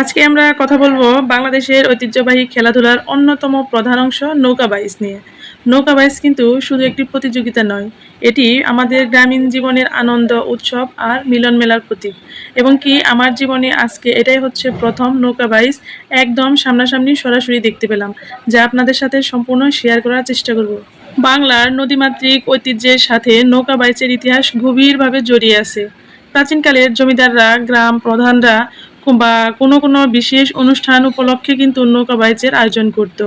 আজকে আমরা কথা বলব বাংলাদেশের ঐতিহ্যবাহী খেলাধুলার অন্যতম প্রধান অংশ নৌকা বাইচ নিয়ে। নৌকা বাইচ কিন্তু শুধু একটি প্রতিযোগিতা নয়, এটি আমাদের গ্রামীণ জীবনের আনন্দ, উৎসব আর মিলন মেলার প্রতীক। এবং কি আমার জীবনে আজকে এটাই হচ্ছে প্রথম নৌকা বাইচ একদম সামনাসামনি সরাসরি দেখতে পেলাম, যা আপনাদের সাথে সম্পূর্ণ শেয়ার করার চেষ্টা করব। বাংলার নদীমাতৃক ঐতিহ্যের সাথে নৌকা বাইচের ইতিহাস গভীরভাবে জড়িয়ে আছে। প্রাচীনকালের জমিদাররা, গ্রাম প্রধানরা বা কোনো কোনো বিশেষ অনুষ্ঠান উপলক্ষে কিন্তু নৌকা বাইচের আয়োজন করত।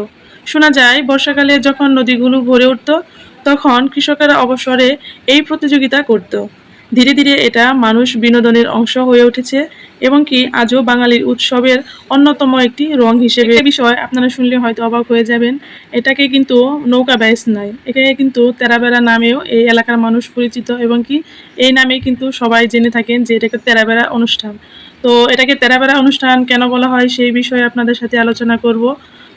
শোনা যায়, বর্ষাকালে যখন নদীগুলো ভরে উঠত, তখন কৃষকেরা অবসরে এই প্রতিযোগিতা করত। ধীরে ধীরে এটা মানুষ বিনোদনের অংশ হয়ে উঠেছে এবং কি আজও বাঙালির উৎসবের অন্যতম একটি রং হিসেবে বিষয় আপনারা শুনলে হয়তো অবাক হয়ে যাবেন। এটাকে কিন্তু নৌকা ব্যাস নয়। এটাকে কিন্তু তেরাবেড়া নামেও এই এলাকার মানুষ পরিচিত এবং কি এই নামে কিন্তু সবাই জেনে থাকেন যে এটাকে তেরাবেড়া অনুষ্ঠান। তো এটাকে তেরাবেড়া অনুষ্ঠান কেন বলা হয় সেই বিষয়ে আপনাদের সাথে আলোচনা করব।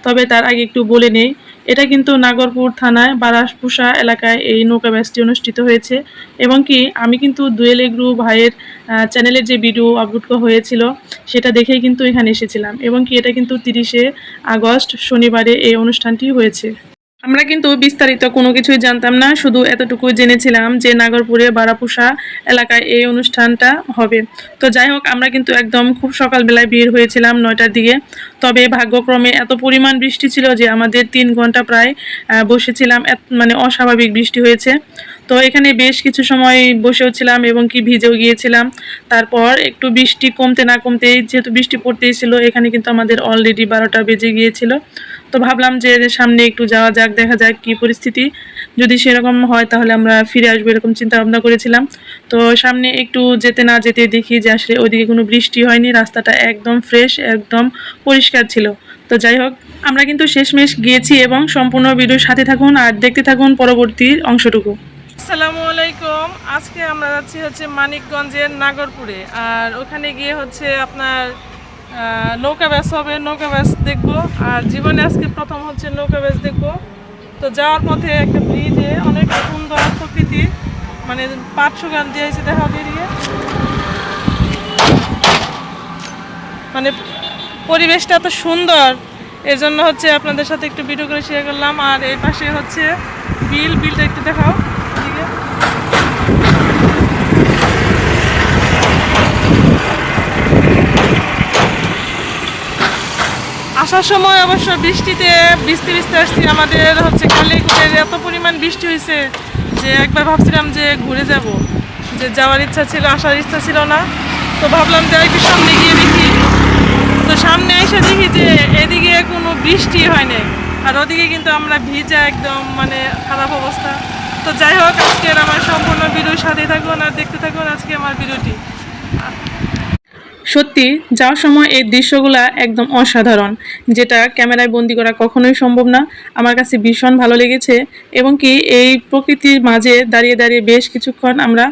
তবে তার আগে একটু বলে নেই, এটা কিন্তু নাগরপুর থানায় বারাসপুষা এলাকায় এই নৌকা ব্যাচটি অনুষ্ঠিত হয়েছে এবং কি আমি কিন্তু দুয়েল এগ্রু ভাইয়ের চ্যানেলের যে ভিডিও আপলোড হয়েছিল সেটা দেখেই কিন্তু এখানে এসেছিলাম এবং কি এটা কিন্তু তিরিশে আগস্ট শনিবারে এই অনুষ্ঠানটি হয়েছে। আমরা কিন্তু বিস্তারিত কোনো কিছুই জানতাম না, শুধু এতটুকু জেনেছিলাম যে নাগরপুরে বারাপুষা এলাকায় এই অনুষ্ঠানটা হবে। তো যাই হোক, আমরা কিন্তু একদম খুব সকালবেলায় বের হয়েছিলাম নয়টার দিকে। তবে ভাগ্যক্রমে এত পরিমাণ বৃষ্টি ছিল যে আমাদের তিন ঘণ্টা প্রায় বসেছিলাম। মানে অস্বাভাবিক বৃষ্টি হয়েছে। তো এখানে বেশ কিছু সময় বসেও ছিলাম এবং কি ভিজেও গিয়েছিলাম। তারপর একটু বৃষ্টি কমতে না কমতে যেহেতু বৃষ্টি পড়তেই ছিল, এখানে কিন্তু আমাদের অলরেডি বারোটা বেজে গিয়েছিল। তো ভাবলাম যে সামনে একটু যাওয়া যাক, দেখা যাক কি পরিস্থিতি। যদি সেরকম হয় তাহলে আমরা ফিরে আসব এরকম চিন্তা ভাবনা করেছিলাম। তো সামনে একটু যেতে না যেতে দেখি যে আসলে ওইদিকে কোনো বৃষ্টি হয়নি, রাস্তাটা একদম ফ্রেশ একদম পরিষ্কার ছিল। তো যাই হোক, আমরা কিন্তু শেষমেশ গিয়েছি এবং সম্পূর্ণ ভিডিওর সাথে থাকুন আর দেখতে থাকুন পরবর্তী অংশটুকু। আসসালামু আলাইকুম। আজকে আমরা যাচ্ছি হচ্ছে মানিকগঞ্জের নাগরপুরে। আর ওখানে গিয়ে হচ্ছে আপনার নৌকা ব্যাস হবে, নৌকা ব্যাস দেখব। আর জীবনে আজকে প্রথম হচ্ছে নৌকা ব্যাস দেখব। তো যাওয়ার পথে একটা ব্রিজে অনেক সুন্দর প্রকৃতি মানে পাঁচশো গান দিয়েছে দেখা বেরিয়ে। মানে পরিবেশটা এত সুন্দর। এর জন্য হচ্ছে আপনাদের সাথে একটু ভিডিও করে শেয়ার করলাম। আর এই পাশে হচ্ছে বিল, বিলটা একটু দেখাও এদিকে। আসার সময় অবশ্য বৃষ্টিতে বৃষ্টি বৃষ্টি আসছি। আমাদের হচ্ছে কালীকুটের এত পরিমাণ বৃষ্টি হয়েছে যে একবার ভাবছিলাম যে ঘুরে যাব। যে যাওয়ার ইচ্ছা ছিল, আসার ইচ্ছা ছিল না। তো ভাবলাম যে একটু সামনে গিয়ে দেখি। তো সামনে এসে দেখি যে এদিকে কোনো বৃষ্টি হয় নাই। আর ওদিকে কিন্তু আমরা ভিজা একদম মানে খারাপ অবস্থা। তো যাই হোক, আজকের আমার সম্পূর্ণ ভিডিওর সাথে থাকুন আর দেখতে থাকুন আজকে আমার ভিডিওটি। সত্যি, যাওয়ার সময় এই দৃশ্যগুলা একদম অসাধারণ, যেটা ক্যামেরায় বন্দি করা কখনোই সম্ভব না। আমার কাছে ভীষণ ভালো লেগেছে, এবং কি এই প্রকৃতির মাঝে দাঁড়িয়ে দাঁড়িয়ে বেশ কিছুক্ষণ আমরা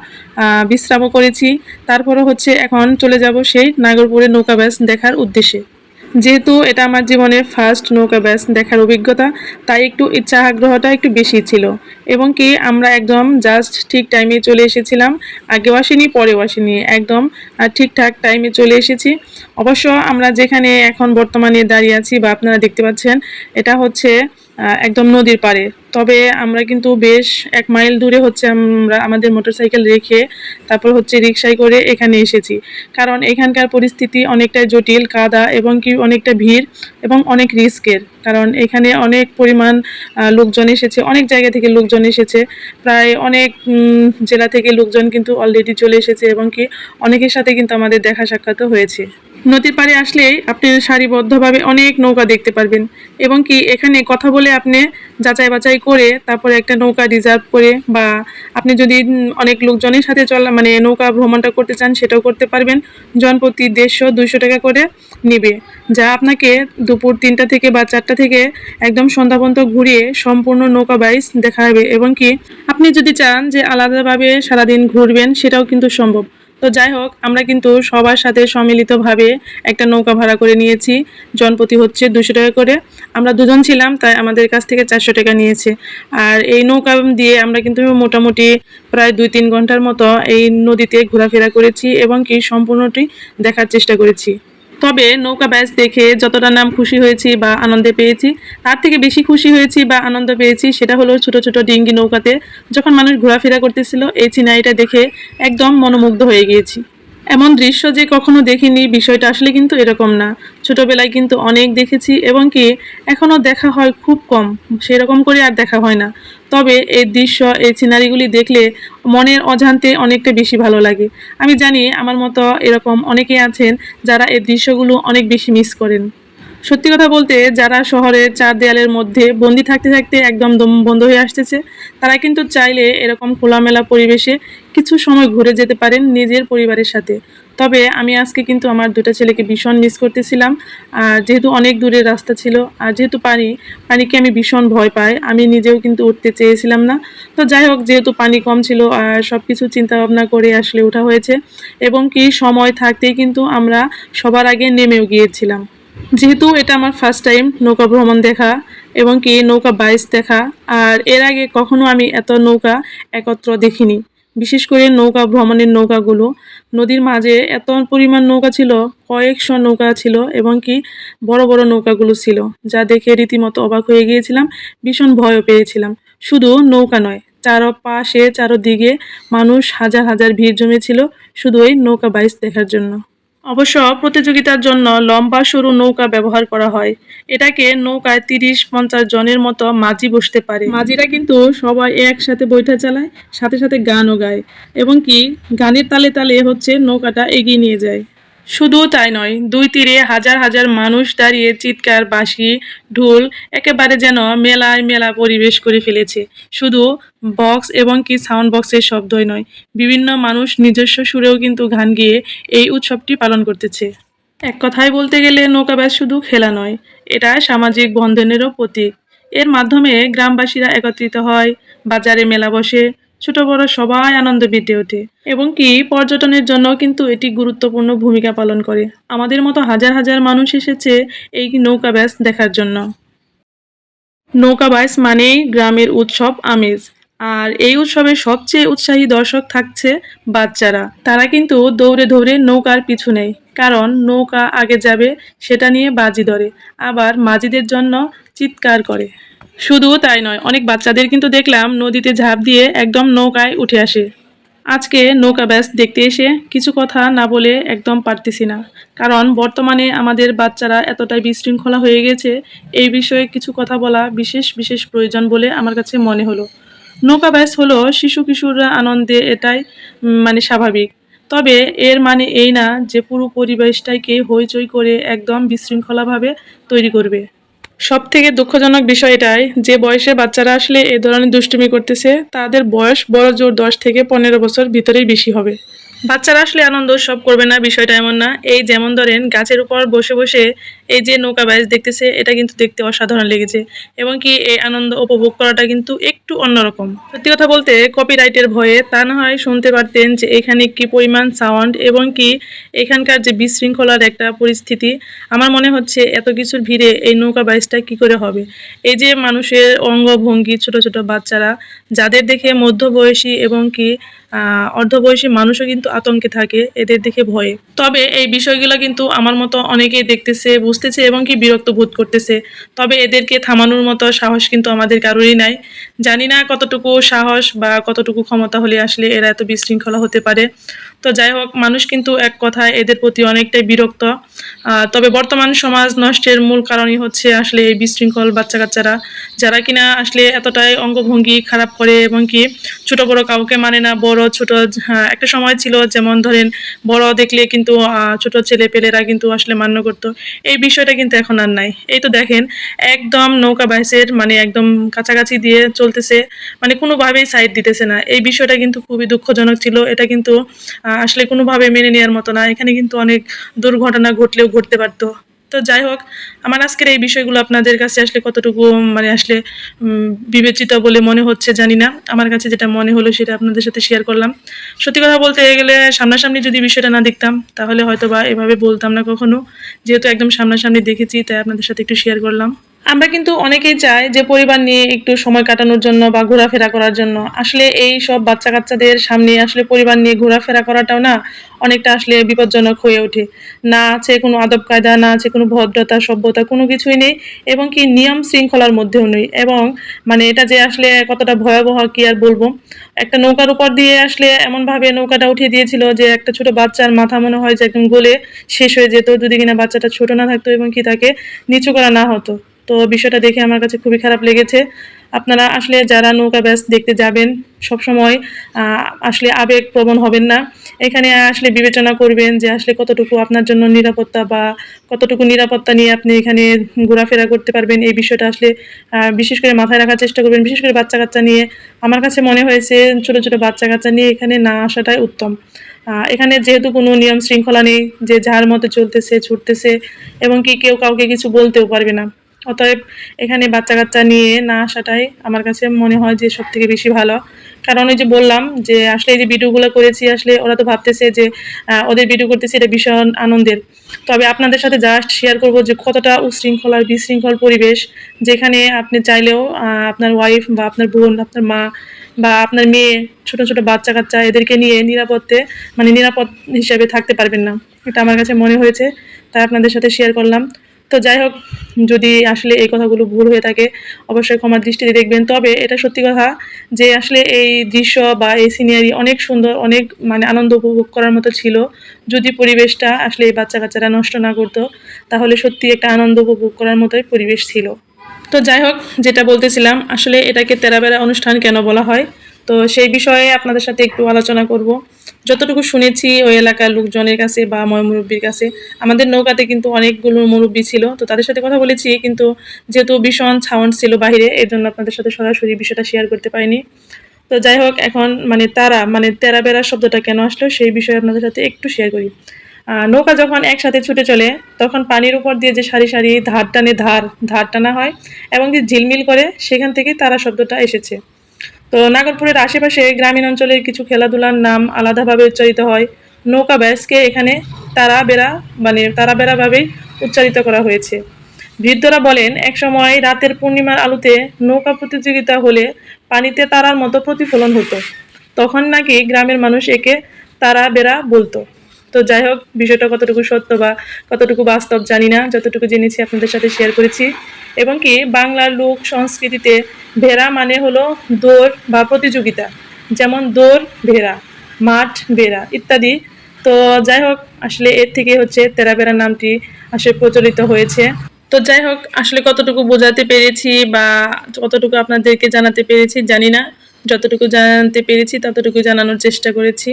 বিশ্রামও করেছি। তারপরে হচ্ছে এখন চলে যাব সেই নাগরপুরে নৌকা ব্যাস দেখার উদ্দেশ্যে। যেহেতু এটা আমার জীবনের ফার্স্ট নৌকা ব্যাস দেখার অভিজ্ঞতা, তাই একটু ইচ্ছা আগ্রহটা একটু বেশি ছিল। এবং কি, আমরা একদম জাস্ট ঠিক টাইমে চলে এসেছিলাম। আগেও আসিনি, পরেও আসিনি। একদম ঠিকঠাক টাইমে চলে এসেছি। অবশ্য আমরা যেখানে এখন বর্তমানে দাঁড়িয়ে আছি বা আপনারা দেখতে পাচ্ছেন, এটা হচ্ছে একদম নদীর পাড়ে। তবে আমরা কিন্তু বেশ এক মাইল দূরে হচ্ছে আমরা আমাদের মোটরসাইকেল রেখে তারপর হচ্ছে রিক্সায় করে এখানে এসেছি। কারণ এখানকার পরিস্থিতি অনেকটাই জটিল, কাদা এবং কি অনেকটা ভিড় এবং অনেক রিস্কের। কারণ এখানে অনেক পরিমাণ লোকজন এসেছে, অনেক জায়গা থেকে লোকজন এসেছে। প্রায় অনেক জেলা থেকে লোকজন কিন্তু অলরেডি চলে এসেছে এবং কি অনেকের সাথে কিন্তু আমাদের দেখা সাক্ষাৎও হয়েছে। নদীর পাড়ে আসলেই আপনি সারিবদ্ধভাবে অনেক নৌকা দেখতে পারবেন। এবং কি এখানে কথা বলে আপনি যাচাই বাছাই করে তারপরে একটা নৌকা রিজার্ভ করে বা আপনি যদি অনেক লোকজনের সাথে চলা মানে নৌকা ভ্রমণটা করতে চান সেটাও করতে পারবেন। জনপ্রতি দেড়শো, দুইশো টাকা করে নেবে। যা আপনাকে দুপুর তিনটা থেকে বা চারটা থেকে একদম সন্ধ্যা পর্যন্ত ঘুরিয়ে সম্পূর্ণ নৌকা বাইস দেখাবে। এবং কি আপনি যদি চান যে আলাদাভাবে সারাদিন ঘুরবেন সেটাও কিন্তু সম্ভব। তো যাই হোক, আমরা কিন্তু সবার সাথে সম্মিলিতভাবে একটা নৌকা ভাড়া করে নিয়েছি। জনপতি হচ্ছে দুশো টাকা করে। আমরা দুজন ছিলাম, তাই আমাদের কাছ থেকে চারশো টাকা নিয়েছে। আর এই নৌকা দিয়ে আমরা কিন্তু মোটামুটি প্রায় দুই তিন ঘণ্টার মতো এই নদীতে ঘোরাফেরা করেছি এবং কি সম্পূর্ণটি দেখার চেষ্টা করেছি। তবে নৌকা ব্যাস দেখে যতটা নাম খুশি হয়েছি বা আনন্দে পেয়েছি, তার থেকে বেশি খুশি হয়েছি বা আনন্দ পেয়েছি সেটা হলো ছোট ছোট ডিঙ্গি নৌকাতে যখন মানুষ ঘোরাফেরা করতেছিল, এই চিনাইটা দেখে একদম মনোমুগ্ধ হয়ে গিয়েছি। এমন দৃশ্য যে কখনো দেখিনি, বিষয়টা আসলে কিন্তু এরকম না। ছোটবেলায় কিন্তু অনেক দেখেছি এবং কি এখনও দেখা হয় খুব কম, সেরকম করে আর দেখা হয় না। তবে এই দৃশ্য, এই সিনারিগুলি দেখলে মনের অজান্তে অনেকটা বেশি ভালো লাগে। আমি জানি আমার মতো এরকম অনেকেই আছেন যারা এই দৃশ্যগুলো অনেক বেশি মিস করেন। সত্যি কথা বলতে যারা শহরের চার দেয়ালের মধ্যে বন্দি থাকতে থাকতে একদম দম বন্ধ হয়ে আসতেছে, তারা কিন্তু চাইলে এরকম খোলামেলা পরিবেশে কিছু সময় ঘুরে যেতে পারেন নিজের পরিবারের সাথে। তবে আমি আজকে কিন্তু আমার দুটো ছেলেকে ভীষণ মিস করতেছিলাম। আর যেহেতু অনেক দূরের রাস্তা ছিল, আর যেহেতু পানি, পানিকে আমি ভীষণ ভয় পাই, আমি নিজেও কিন্তু উঠতে চেয়েছিলাম না। তো যাই হোক, যেহেতু পানি কম ছিল, আর সব কিছু চিন্তাভাবনা করে আসলে ওঠা হয়েছে, এবং কি সময় থাকতেই কিন্তু আমরা সবার আগে নেমেও গিয়েছিলাম। যেহেতু এটা আমার ফার্স্ট টাইম নৌকা ভ্রমণ দেখা, এবং কি নৌকা বাইস দেখা, আর এর আগে কখনো আমি এত নৌকা একত্র দেখিনি। বিশেষ করে নৌকা, ভ্রমণের নৌকাগুলো। নদীর মাঝে এত পরিমাণ নৌকা ছিল, কয়েকশো নৌকা ছিল এবং কি বড় বড় নৌকাগুলো ছিল, যা দেখে রীতিমতো অবাক হয়ে গিয়েছিলাম, ভীষণ ভয়ও পেয়েছিলাম। শুধু নৌকা নয় চারো পাশে চারোদিকে মানুষ হাজার হাজার ভিড় জমেছিল শুধু ওই নৌকা বাইস দেখার জন্য। অবশ্য প্রতিযোগিতার জন্য লম্বা, সরু নৌকা ব্যবহার করা হয়। এটাকে নৌকায় তিরিশ, পঞ্চাশ জনের মতো মাঝি বসতে পারে। মাঝিরা কিন্তু সবাই একসাথে বৈঠা চালায়, সাথে সাথে গানও গায়। এবং কি, গানের তালে তালে হচ্ছে নৌকাটা এগিয়ে নিয়ে যায়। শুধু তাই নয়, দুই তীরে হাজার হাজার মানুষ দাঁড়িয়ে চিৎকার, বাঁশি, ঢোল একেবারে যেন মেলায় মেলা পরিবেশ করে ফেলেছে। শুধু বক্স এবং কি সাউন্ড বক্সের শব্দই নয়, বিভিন্ন মানুষ নিজস্ব সুরেও কিন্তু গান গেয়ে এই উৎসবটি পালন করতেছে। এক কথায় বলতে গেলে নৌকাবাস শুধু খেলা নয়, এটা সামাজিক বন্ধনেরও প্রতীক। এর মাধ্যমে গ্রামবাসীরা একত্রিত হয়, বাজারে মেলা বসে ছোট বড় সবাই আনন্দ মেতে ওঠে। এবং কি, পর্যটনের জন্য কিন্তু এটি গুরুত্বপূর্ণ ভূমিকা পালন করে। আমাদের মতো হাজার হাজার মানুষ এসেছে এই নৌকা ব্যাস দেখার জন্য। নৌকা বাইস মানেই গ্রামের উৎসব আমেজ। আর এই উৎসবের সবচেয়ে উৎসাহী দর্শক থাকছে বাচ্চারা। তারা কিন্তু দৌড়ে দৌড়ে নৌকার পিছু নেয়। কারণ নৌকা আগে যাবে, সেটা নিয়ে বাজি ধরে। আবার মাঝিদের জন্য চিৎকার করে। শুধু তাই নয়, অনেক বাচ্চাদের কিন্তু দেখলাম নদীতে ঝাঁপ দিয়ে একদম নৌকায় উঠে আসে। আজকে নৌকা ব্যাস দেখতে এসে কিছু কথা না বলে একদম পারতেছি না। কারণ বর্তমানে আমাদের বাচ্চারা এতটাই বিশৃঙ্খলা হয়ে গেছে, এই বিষয়ে কিছু কথা বলা বিশেষ বিশেষ প্রয়োজন বলে আমার কাছে মনে হলো। নৌকা ব্যাস হলো শিশু কিশোররা আনন্দে এটাই মানে স্বাভাবিক। তবে এর মানে এই না যে পুরো পরিবেশটাকে হইচই করে একদম বিশৃঙ্খলাভাবে তৈরি করবে। সব থেকে দুঃখজনক বিষয় এটাই যে বয়সে বাচ্চারা আসলে এ ধরনের দুষ্টুমি করতেছে, তাদের বয়স বড় জোর দশ থেকে পনেরো বছর ভিতরেই বেশি হবে। বাচ্চারা আসলে আনন্দ সব করবে না, বিষয়টা এমন না। এই যেমন ধরেন, গাছের উপর বসে বসে এই যে নৌকা বাইচ দেখতেছে, এটা কিন্তু দেখতে অসাধারণ লেগেছে। এবং কি এই আনন্দ উপভোগ করাটা কিন্তু একটু অন্যরকম। সত্যি কথা বলতে কপিরাইটের ভয়ে তা না হয় শুনতে পারতেন যে এখানে কি পরিমাণ সাউন্ড এবং কি এখানকার যে বিশৃঙ্খলার একটা পরিস্থিতি। আমার মনে হচ্ছে এত কিছুর ভিড়ে এই নৌকা বাইচটা কি করে হবে? এই যে মানুষের অঙ্গভঙ্গি, ছোট ছোট বাচ্চারা, যাদের দেখে মধ্যবয়সী এবং কি অর্ধবয়সী মানুষও কিন্তু আতঙ্কে থাকে, এদের দেখে ভয়ে। তবে এই বিষয়গুলো কিন্তু আমার মতো অনেকেই দেখতেছে বুঝতেছে এবং কি বিরক্ত বোধ করতেছে। তবে এদেরকে থামানোর মতো সাহস কিন্তু আমাদের কারোরই নাই। জানি না কতটুকু সাহস বা কতটুকু ক্ষমতা হলে আসলে এরা এত বিশৃঙ্খলা হতে পারে। তো যাই হোক মানুষ কিন্তু এক কথায় এদের প্রতি অনেকটাই বিরক্ত। তবে বর্তমান সমাজ নষ্টের মূল কারণই হচ্ছে আসলে এই বিশৃঙ্খল বাচ্চা কাচ্চারা যারা কিনা আসলে এতটাই অঙ্গভঙ্গি খারাপ করে এবং কি ছোট বড় কাউকে মানে না বড় ছোট হ্যাঁ, একটা সময় ছিল যেমন ধরেন বড় দেখলে কিন্তু ছোট ছেলে পেলেরা কিন্তু আসলে মান্য করতো। এই বিষয়টা কিন্তু এখন আর নাই। এই তো দেখেন একদম নৌকা বাইসের মানে একদম কাছাকাছি দিয়ে চলতেছে মানে কোনোভাবেই সাইড দিতেছে না। এই বিষয়টা কিন্তু খুবই দুঃখজনক ছিল। এটা কিন্তু আসলে কোনোভাবে মেনে নেওয়ার মতো না। এখানে কিন্তু অনেক দুর্ঘটনা ঘটলেও ঘটতে পারতো। তো যাই হোক, আমার আজকের এই বিষয়গুলো আপনাদের কাছে আসলে কতটুকু মানে আসলে বিবেচিত বলে মনে হচ্ছে জানি না। আমার কাছে যেটা মনে হলো সেটা আপনাদের সাথে শেয়ার করলাম। সত্যি কথা বলতে গেলে সামনাসামনি যদি বিষয়টা না দেখতাম, তাহলে হয়তো বা এভাবে বলতাম না কখনো। যেহেতু একদম সামনাসামনি দেখেছি, তাই আপনাদের সাথে একটু শেয়ার করলাম। আমরা কিন্তু অনেকেই চাই যে পরিবার নিয়ে একটু সময় কাটানোর জন্য বা ঘোরাফেরা করার জন্য। আসলে এই সব বাচ্চা কাচ্চাদের সামনে আসলে পরিবার নিয়ে ঘোরাফেরা করাটাও না অনেকটা আসলে বিপজ্জনক হয়ে ওঠে। না আছে কোনো আদব কায়দা না আছে কোনো ভদ্রতা, সভ্যতা, কোনো কিছুই নেই এবং কি নিয়ম শৃঙ্খলার মধ্যেও নেই এবং মানে এটা যে আসলে কতটা ভয়াবহ কি আর বলব? একটা নৌকার উপর দিয়ে আসলে এমনভাবে নৌকাটা উঠিয়ে দিয়েছিল যে একটা ছোট বাচ্চার মাথা মনে হয় যে একদম গলে শেষ হয়ে যেত। যদি কিনা বাচ্চাটা ছোট না থাকতো এবং কি তাকে নিচু করা না হতো। তো বিষয়টা দেখে আমার কাছে খুবই খারাপ লেগেছে। আপনারা আসলে যারা নৌকা ব্যাস দেখতে যাবেন, সবসময় আসলে আবেগ প্রবণ হবেন না। এখানে আসলে বিবেচনা করবেন যে আসলে কতটুকু আপনার জন্য নিরাপত্তা বা কতটুকু নিরাপত্তা নিয়ে আপনি এখানে ঘোরাফেরা করতে পারবেন। এই বিষয়টা আসলে বিশেষ করে মাথায় রাখার চেষ্টা করবেন। বিশেষ করে বাচ্চা কাচ্চা নিয়ে আমার কাছে মনে হয়েছে ছোট ছোট বাচ্চা কাচ্চা নিয়ে এখানে না আসাটাই উত্তম। এখানে যেহেতু কোনো নিয়ম শৃঙ্খলা নেই, যে যার মতো চলতেছে, ছুটতেছে, এবং কি কেউ কাউকে কিছু বলতেও পারবে না। অতএব এখানে বাচ্চা কাচ্চা নিয়ে না আসাটাই আমার কাছে মনে হয় যে সব থেকে বেশি ভালো। কারণ ওই যে বললাম যে আসলে এই যে ভিডিওগুলো করেছি, আসলে ওরা তো ভাবতেছে যে ওদের ভিডিও করতেছি এটা ভীষণ আনন্দের। তবে আপনাদের সাথে জাস্ট শেয়ার করব যে কতটা উশৃঙ্খল আর বিশৃঙ্খল পরিবেশ যেখানে আপনি চাইলেও আপনার ওয়াইফ বা আপনার বোন, আপনার মা বা আপনার মেয়ে, ছোট ছোট বাচ্চা কাচ্চা এদেরকে নিয়ে নিরাপত্তে মানে নিরাপদ হিসাবে থাকতে পারবেন না। এটা আমার কাছে মনে হয়েছে, তাই আপনাদের সাথে শেয়ার করলাম। তো যাই হোক, যদি আসলে এই কথাগুলো ভুল হয়ে থাকে, অবশ্যই ক্ষমার দৃষ্টিতে দেখবেন। তবে এটা সত্যি কথা যে আসলে এই দৃশ্য বা এই সিনারি অনেক সুন্দর, অনেক মানে আনন্দ উপভোগ করার মতো ছিল। যদি পরিবেশটা আসলে এই বাচ্চা কাচ্চারা নষ্ট না করতো, তাহলে সত্যি একটা আনন্দ উপভোগ করার মতোই পরিবেশ ছিল। তো যাই হোক, যেটা বলতেছিলাম, আসলে এটাকে তেরাবেরা অনুষ্ঠান কেন বলা হয়? তো সেই বিষয়ে আপনাদের সাথে একটু আলোচনা করব। যতটুকু শুনেছি ওই এলাকার লোকজনের কাছে বা ময় মুরব্বীর কাছে, আমাদের নৌকাতে কিন্তু অনেকগুলো মুরব্বী ছিল। তো তাদের সাথে কথা বলেছি, কিন্তু যেহেতু ভীষণ ছাউন্ড ছিল বাইরে এর জন্য আপনাদের সাথে সরাসরি বিষয়টা শেয়ার করতে পারিনি। তো যাই হোক, এখন মানে তারা মানে তেরা বেড়া শব্দটা কেন আসলো সেই বিষয়ে আপনাদের সাথে একটু শেয়ার করি। নৌকা যখন একসাথে ছুটে চলে, তখন পানির উপর দিয়ে যে সারি সারি ধার টানে ধার ধার টানা হয় এবং যে ঝিলমিল করে, সেখান থেকে তারা শব্দটা এসেছে। তো নাগরপুরের আশেপাশে গ্রামীণ অঞ্চলের কিছু খেলাধুলার নাম আলাদাভাবে উচ্চারিত হয়। নৌকা ব্যাসকে এখানে তারা বেড়া মানে তারা বেড়াভাবেই উচ্চারিত করা হয়েছে। বৃদ্ধরা বলেন, একসময় রাতের পূর্ণিমার আলোতে নৌকা প্রতিযোগিতা হলে পানিতে তারার মতো প্রতিফলন হতো। তখন নাকি গ্রামের মানুষ একে তারা বেড়া বলতো। তো যাই হোক, বিষয়টা কতটুকু সত্য বা কতটুকু বাস্তব জানি না। যতটুকু জেনেছি, আপনাদের সাথে শেয়ার করেছি। এবং কি, বাংলার লোক সংস্কৃতিতে ভেড়া মানে হলো দৌড় বা প্রতিযোগিতা। যেমন দৌড় ভেড়া, মাঠ বেড়া ইত্যাদি। তো যাই হোক, আসলে এর থেকে হচ্ছে তেরা বেড়া নামটি আসলে প্রচলিত হয়েছে। তো যাই হোক, আসলে কতটুকু বোঝাতে পেরেছি বা কতটুকু আপনাদেরকে জানাতে পেরেছি জানি না। যতটুকু জানতে পেরেছি ততটুকু জানানোর চেষ্টা করেছি।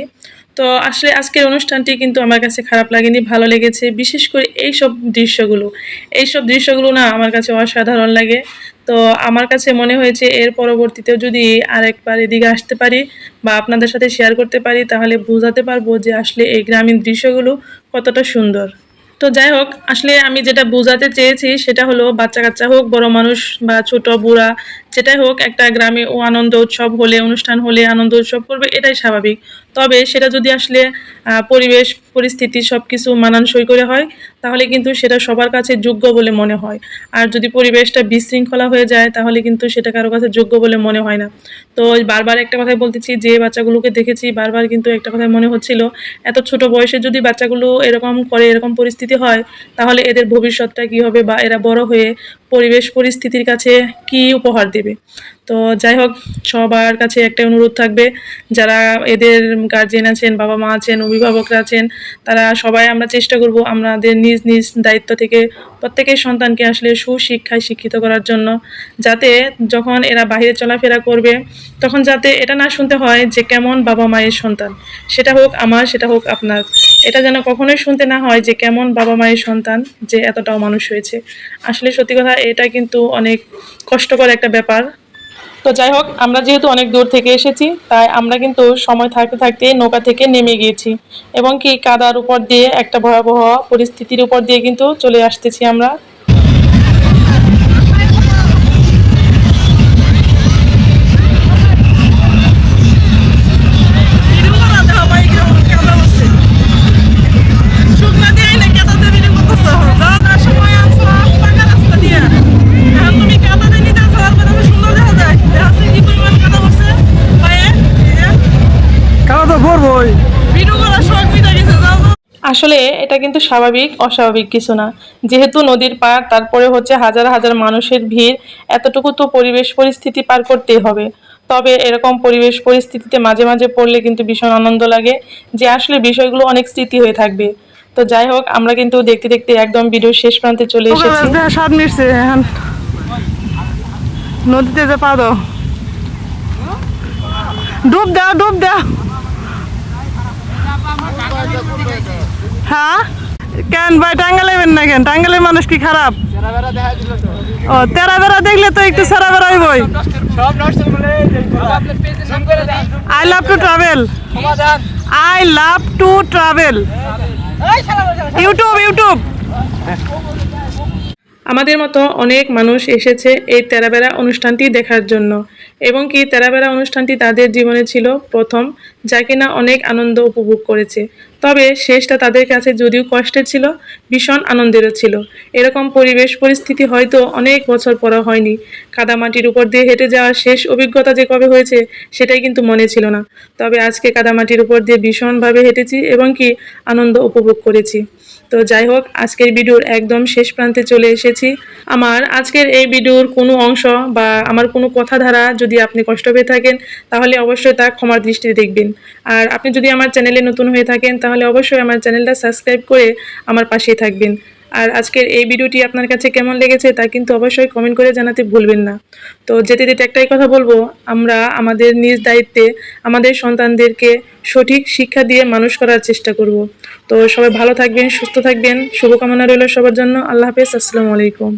তো আসলে আজকের অনুষ্ঠানটি কিন্তু আমার কাছে খারাপ লাগেনি, ভালো লেগেছে। বিশেষ করে এই সব দৃশ্যগুলো। এই সব দৃশ্যগুলো না আমার কাছে অসাধারণ লাগে। তো আমার কাছে মনে হয়েছে এর পরবর্তীতেও যদি আরেকবার এদিকে আসতে পারি বা আপনাদের সাথে শেয়ার করতে পারি, তাহলে বোঝাতে পারব যে আসলে এই গ্রামীণ দৃশ্যগুলো কতটা সুন্দর। তো যাই হোক, আসলে আমি যেটা বোঝাতে চেয়েছি সেটা হলো বাচ্চা কাচ্চা হোক, বড় মানুষ বা ছোট, বুড়া যেটাই হোক, একটা গ্রামে ও আনন্দ উৎসব হলে, অনুষ্ঠান হলে, আনন্দ উৎসব করবে, এটাই স্বাভাবিক। তবে সেটা যদি আসলে পরিবেশ, পরিস্থিতি সব কিছু মানানসই করে হয়, তাহলে কিন্তু সেটা সবার কাছে যোগ্য বলে মনে হয়। আর যদি পরিবেশটা বিশৃঙ্খলা হয়ে যায়, তাহলে কিন্তু সেটা কারও কাছে যোগ্য বলে মনে হয় না। তো বারবার একটা কথাই বলতেছি, যে বাচ্চাগুলোকে দেখেছি, বারবার কিন্তু একটা কথাই মনে হচ্ছিল, এত ছোট বয়সে যদি বাচ্চাগুলো এরকম করে, এরকম পরিস্থিতি হয়, তাহলে এদের ভবিষ্যৎটা কি হবে বা এরা বড় হয়ে পরিবেশ পরিস্থিতির কাছে কি উপহার দেবে? তো যাই হোক, সবার কাছে একটা অনুরোধ থাকবে, যারা এদের গার্জেন আছেন, বাবা মা আছেন, অভিভাবকরা আছেন, তারা সবাই আমরা চেষ্টা করব আমাদের নিজ নিজ দায়িত্ব থেকে প্রত্যেকের সন্তানকে আসলে সুশিক্ষায় শিক্ষিত করার জন্য, যাতে যখন এরা বাইরে চলাফেরা করবে, তখন যাতে এটা না শুনতে হয় যে কেমন বাবা মায়ের সন্তান। সেটা হোক আমার, সেটা হোক আপনার। এটা যেন কখনোই শুনতে না হয় যে কেমন বাবা মায়ের সন্তান যে এতটাও মানুষ হয়েছে। আসলে সত্যি কথা, এটা কিন্তু অনেক কষ্টকর একটা ব্যাপার। তো যাই হোক, আমরা যেহেতু অনেক দূর থেকে এসেছি, তাই আমরা কিন্তু সময় থাকতে থাকতে নৌকা থেকে নেমে গিয়েছি এবং কি কাদার উপর দিয়ে একটা ভয়াবহ পরিস্থিতির উপর দিয়ে কিন্তু চলে আসতেছি আমরা। আসলে এটা কিন্তু স্বাভাবিক অস্বাভাবিক কিছু না। যেহেতু নদীর পার তারপরে হচ্ছে হাজার হাজার মানুষের ভিড় এতটুকু তো পরিবেশ পরিস্থিতি পার করতেই হবে। তবে এরকম পরিবেশ পরিস্থিতিতে মাঝে মাঝে পড়লে কিন্তু ভীষণ আনন্দ লাগে যে আসলে বিষয়গুলো অনেক স্মৃতি হয়ে থাকবে। তো যাই হোক আমরা কিন্তু দেখতে দেখতে একদম ভিডিওর শেষ প্রান্তে চলে এসেছি। এখন নদীতে যে পা দাও। ডুব দাও ডুব দাও। হ্যাঁ? কেন ভাই টাঙ্গালেবেন না কেন? টাঙ্গালের মানুষ কি খারাপ? ও তেরা বেড়া দেখলে তো একটু সেরা বেড়াই বই I love to travel. I love to travel. YouTube YouTube. আমাদের মতো অনেক মানুষ এসেছে এই তেরাবেড়া অনুষ্ঠানটি দেখার জন্য এবং কি তেরাবেড়া অনুষ্ঠানটি তাদের জীবনে ছিল প্রথম যা কিনা অনেক আনন্দ উপভোগ করেছে। তবে শেষটা তাদের কাছে যদিও কষ্টের ছিল ভীষণ আনন্দেরও ছিল। এরকম পরিবেশ পরিস্থিতি হয়তো অনেক বছর পরে হয়নি। কাদামাটির উপর দিয়ে হেঁটে যাওয়ার শেষ অভিজ্ঞতা যে কবে হয়েছে, সেটাই কিন্তু মনে ছিল না। তবে আজকে কাদামাটির উপর দিয়ে ভীষণভাবে হেঁটেছি এবং কি আনন্দ উপভোগ করেছি। তো যাই হোক, আজকের ভিডিওর একদম শেষ প্রান্তে চলে এসেছি। আমার আজকের এই ভিডিওর কোনো অংশ বা আমার কোনো কথা ধারা যদি আপনি কষ্ট পেয়ে থাকেন, তাহলে অবশ্যই তা ক্ষমার দৃষ্টিতে দেখবেন। আর আপনি যদি আমার চ্যানেলে নতুন হয়ে থাকেন, তাহলে অবশ্যই আমার চ্যানেলটা সাবস্ক্রাইব করে আমার পাশেই থাকবেন। আর আজকের এই ভিডিওটি আপনার কাছে কেমন লেগেছে তা কিন্তু অবশ্যই কমেন্ট করে জানাতে ভুলবেন না। তো যেতে যেতে একটাই কথা বলব, আমরা আমাদের নিজ দায়িত্বে আমাদের সন্তানদেরকে সঠিক শিক্ষা দিয়ে মানুষ করার চেষ্টা করব। তো সবাই ভালো থাকবেন, সুস্থ থাকবেন, শুভকামনা রইল সবার জন্য। আল্লাহ হাফেজ, আসসালামু আলাইকুম।